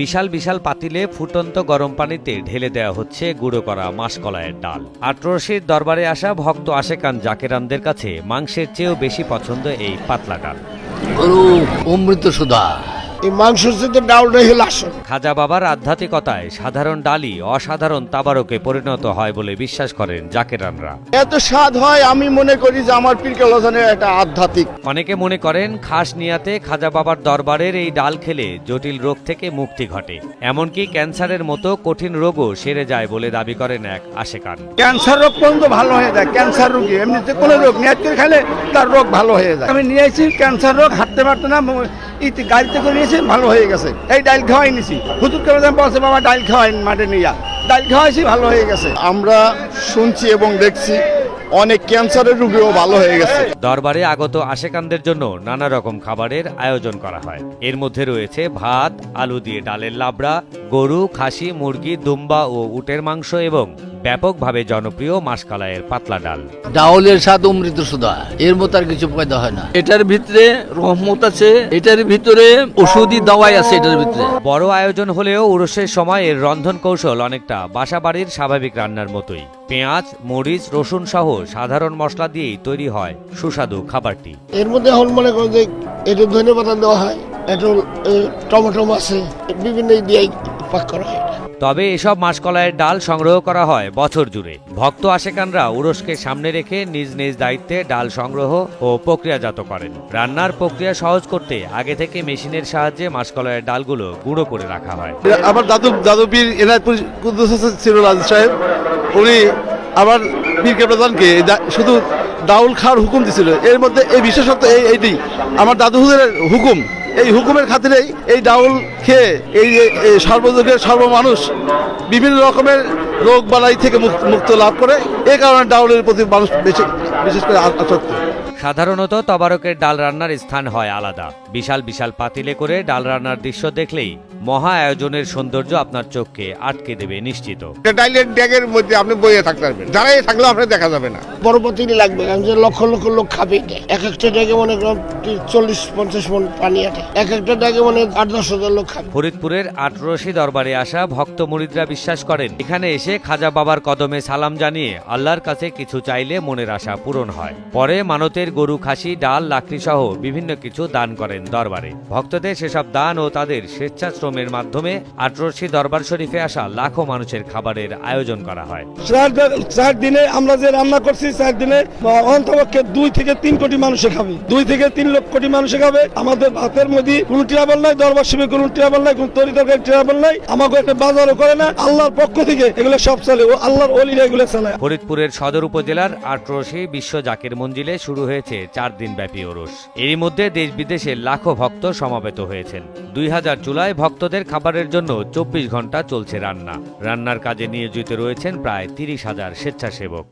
বিশাল বিশাল পাতিলে ফুটন্ত গরম পানিতে ঢেলে দেওয়া হচ্ছে গুঁড়ো করা মাসকলাইয়ের ডাল। আটরশির দরবারে আসা ভক্ত আশেকান জাকেরানদের কাছে মাংসের চেয়েও বেশি পছন্দ এই পাতলা ডাল। অমৃত সুধা এই মাংসের সাথে ডাউলটাই হলো আসল। খাজা বাবার আধ্যাত্মিকতায় সাধারণ ডালই অসাধারণ তাবারকে পরিণত হয় বলে বিশ্বাস করেন জাকেরানরা। এত স্বাদ হয় আমি মনে করি যে আমার একটা আধ্যাত্মিক। অনেকে মনে করেন খাস নিয়াতে খাজা বাবার দরবারের এই ডাল খেলে জটিল রোগ থেকে মুক্তি ঘটে। এমনকি ক্যান্সারের মতো কঠিন রোগও সেরে যায় বলে দাবি করেন এক আশেকান। ক্যান্সার রোগ পর্যন্ত ভালো হয়ে যায় ক্যান্সার রোগী এমনিতে কোনো রোগ নিয়াত করে খেলে তার রোগ ভালো হয়ে যায়। আমি নিয়েছি ক্যান্সার রোগ হাঁটতে পারতো না গাড়িতে করে নিয়েছি ভালো হয়ে গেছে। এই ডাইল খাওয়াই নিছি। হুজুর কেমন বলছে বাবা ডাইল খাওয়াই মাঠে নিয়ে ডাইল খাওয়াইছি ভালো হয়ে গেছে। আমরা শুনছি এবং দেখছি অনেক ক্যান্সারের রোগীও ভালো হয়ে গেছে। দরবারে আগত আশেকানদের জন্য নানা রকম খাবারের আয়োজন করা হয়। এর মধ্যে রয়েছে ভাত আলু দিয়ে ডালের লাবড়া গরু খাসি মুরগি দুম্বা ও উটের মাংস এবং ব্যাপকভাবে জনপ্রিয় মাসকালাইয়ের পাতলা ডাল। ডাউলের স্বাদ অমৃত সুধা এর মতো আর কিছু পয়দা হয় না। এটার ভিতরে রহমত আছে এটার ভিতরে ওষুধি দাওয়াই আছে এটার ভিতরে। বড় আয়োজন হলেও উরসের সময় এর রন্ধন কৌশল অনেকটা বাসাবাড়ির স্বাভাবিক রান্নার মতোই। পেঁয়াজ মরিচ রসুন সহ সাধারণ মশলা দিয়েই তৈরি হয় সুস্বাদু খাবারটি। এর মধ্যে এখন মনে করো যে একটু ধনে পাতা দেওয়া হয় একটু টমেটো আছে বিভিন্ন দিয়েই পাক করা হয়। তবে এসব মাসকলাইয়ের ডাল সংগ্রহ করা হয় বছর জুড়ে। ভক্ত আশেকানরা উরসকে সামনে রেখে নিজ নিজ দায়িত্বে ডাল সংগ্রহ ও প্রক্রিয়াজাত করেন। রান্নার প্রক্রিয়া সহজ করতে আগে থেকে মেশিনের সাহায্যে মাসকলাইয়ের ডালগুলো গুঁড়ো করে রাখা হয়। আমার দাদু দাদু পীর এনায়তপুর হাসান সাহেব। উনি আমার পীরকে প্রধানকে শুধু ডাউল খাওয়ার হুকুম দিছিল। এর মধ্যে এই বিশেষত্ব এই এইটি। আমার দাদু হুকুম এই হুকুমের খাতিরেই এই ডাউল খেয়ে এই সর্বযুগের সর্বমানুষ বিভিন্ন রকমের রোগ বালাই থেকে মুক্ত লাভ করে এ কারণে ডাউলের প্রতি মানুষ বেশি, বিশেষ করে আসক্ত। সাধারণত তবারকের ডাল রান্নার স্থান হয় আলাদা। বিশাল বিশাল পাতিলে করে ডাল রান্নার দৃশ্য দেখলেই মহা আয়োজনের সৌন্দর্য আপনার চোখকে আটকে দেবে নিশ্চিত। ডাইলের ড্যাগের মধ্যে আপনি বইয়ে থাকতে পারবেন। দাঁড়াই থাকলেও আপনার দেখা যাবে না। বড় পাতিলে লাগবে। কারণ যে লক্ষ লক্ষ লোক খাবে এক একটা ড্যাগে মনে করো চল্লিশ পঞ্চাশ মন পানি আছে। এক একটা ড্যাগে মানে আট দশ হাজার লোক খাবে। ফরিদপুরের আটরশি দরবারে আসা ভক্ত মুরিদরা বিশ্বাস করেন এখানে এসে খাজা বাবার কদমে সালাম জানিয়ে আল্লাহর কাছে কিছু চাইলে মনের আশা পূরণ হয়। পরে মানতের গরু খাসি ডাল লাকড়ি সহ বিভিন্ন কিছু দান করেন দরবারে। ভক্তদের সেসব দান ও তাদের স্বেচ্ছাশ্রমের মাধ্যমে আটরশি দরবার শরীফে আসা লাখো মানুষের খাবারের আয়োজন করা হয়। চার দিনে আমরা যে রান্না করছি চার দিনে অন্তপক্ষে দুই থেকে তিন কোটি মানুষে খাবে। দুই থেকে তিন লক্ষ কোটি মানুষে খাবে। আমাদের ভাতের মধ্যে কোনো ট্রাভেল নাই দরবার শিবে কোনো ট্রাভেল নাই কোনো তরি তরকারি ট্রাভেল নাই আমাকে একটা বাজারও করে না আল্লাহর পক্ষ থেকে এগুলো সব চলে ও আল্লাহর অলিরা এগুলো চালায়। ফরিদপুরের সদর উপজেলার আটরশি বিশ্ব জাকির মঞ্জিলে শুরু হয়েছে চার দিন ব্যাপী ওরস। এরই মধ্যে দেশ বিদেশে লাখো ভক্ত সমাবেত হয়েছেন। দুই হাজার চুলায় ভক্তদের খাবারের জন্য চব্বিশ ঘণ্টা চলছে রান্না। রান্নার কাজে নিয়োজিত রয়েছেন প্রায় তিরিশ হাজার স্বেচ্ছাসেবক।